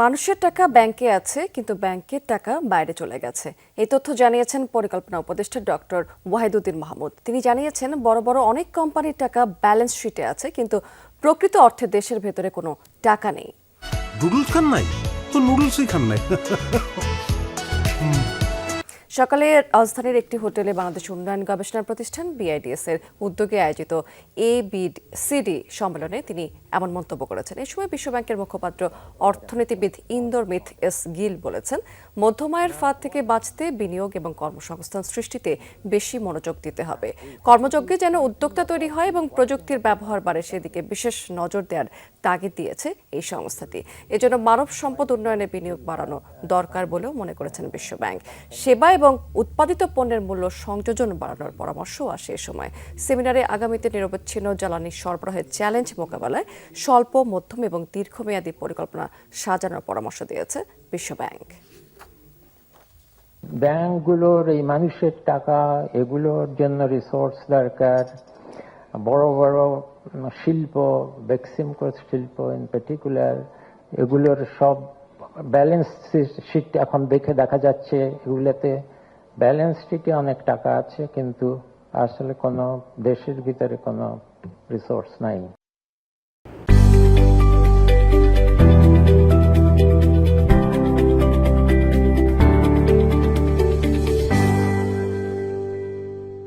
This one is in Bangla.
মানুষের টাকা ব্যাংকে আছে কিন্তু ব্যাংকের টাকা বাইরে চলে গেছে। এই তথ্য জানিয়েছেন পরিকল্পনা উপদেষ্টা ডক্টর ওয়াহিদুদ্দিন মাহমুদ। তিনি জানিয়েছেন বড় বড় অনেক কোম্পানির টাকা ব্যালেন্স শিটে আছে কিন্তু প্রকৃত অর্থে দেশের ভেতরে কোনো টাকা নেই। নুডলস খান নাই? তো নুডলসই খান নাই। সকালে রাজধানীর একটি হোটেলে বাংলাদেশ উন্নয়ন গবেষণা প্রতিষ্ঠান বিআইডিএস এর উদ্যোগে আয়োজিত এ বিড সিডি সম্মেলনে তিনি এমন মন্তব্য করেছেন। এই সময় বিশ্বব্যাংকের মুখপাত্র, অর্থনীতিবিদ ইন্দোর মিথ এস গিল বলেছেন, মধ্যমায়ের ফাঁদ থেকে বাঁচতে বিনিয়োগ এবং কর্মসংস্থান সৃষ্টিতে বেশি মনোযোগ দিতে হবে। কর্মযজ্ঞে যেন উদ্যোক্তা তৈরি হয় এবং প্রযুক্তির ব্যবহার বাড়ে, সেদিকে বিশেষ নজর দেওয়ার তাগিদ দিয়েছে এই সংস্থাটি। এজন্য মানব সম্পদ উন্নয়নে বিনিয়োগ বাড়ানো দরকার বলেও মনে করেছেন বিশ্বব্যাংক। সেবা এবং উৎপাদিত পণ্যের মূল্য সংযোজন বাড়ানোর পরামর্শও আসে এ সময়। সেমিনারে আগামীতে নিরবচ্ছিন্ন জ্বালানি সরবরাহের চ্যালেঞ্জ মোকাবেলায় স্বল্প, মধ্যম এবং দীর্ঘমেয়াদী পরিকল্পনা সাজানোর পরামর্শ দিয়েছে বিশ্বব্যাংক। ব্যাংকগুলোর এই মানুষের টাকা, এগুলোর জন্য রিসোর্স দরকার। বড় বড় শিল্প বেক্সিমকো শিল্প ইন পার্টিকুলার এগুলোর সব ব্যালেন্স শিট এখন দেখে দেখা যাচ্ছে এগুলোতে। ব্যালেন্স শিটে অনেক টাকা আছে, কিন্তু আসলে কোনো দেশের ভিতরে কোনো রিসোর্স নাই।